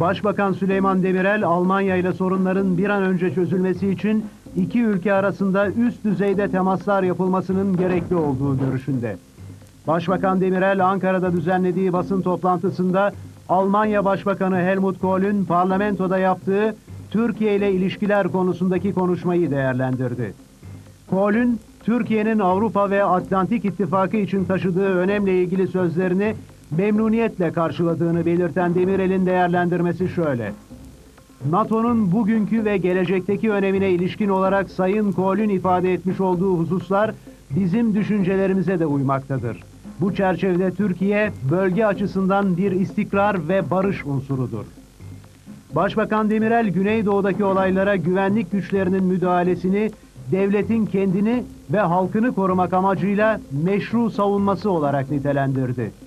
Başbakan Süleyman Demirel, Almanya ile sorunların bir an önce çözülmesi için iki ülke arasında üst düzeyde temaslar yapılmasının gerekli olduğu görüşünde. Başbakan Demirel, Ankara'da düzenlediği basın toplantısında Almanya Başbakanı Helmut Kohl'ün parlamentoda yaptığı Türkiye ile ilişkiler konusundaki konuşmayı değerlendirdi. Kohl'ün Türkiye'nin Avrupa ve Atlantik İttifakı için taşıdığı önemle ilgili sözlerini memnuniyetle karşıladığını belirten Demirel'in değerlendirmesi şöyle. NATO'nun bugünkü ve gelecekteki önemine ilişkin olarak Sayın Kohl'ün ifade etmiş olduğu hususlar bizim düşüncelerimize de uymaktadır. Bu çerçevede Türkiye bölge açısından bir istikrar ve barış unsurudur. Başbakan Demirel Güneydoğu'daki olaylara güvenlik güçlerinin müdahalesini devletin kendini ve halkını korumak amacıyla meşru savunması olarak nitelendirdi.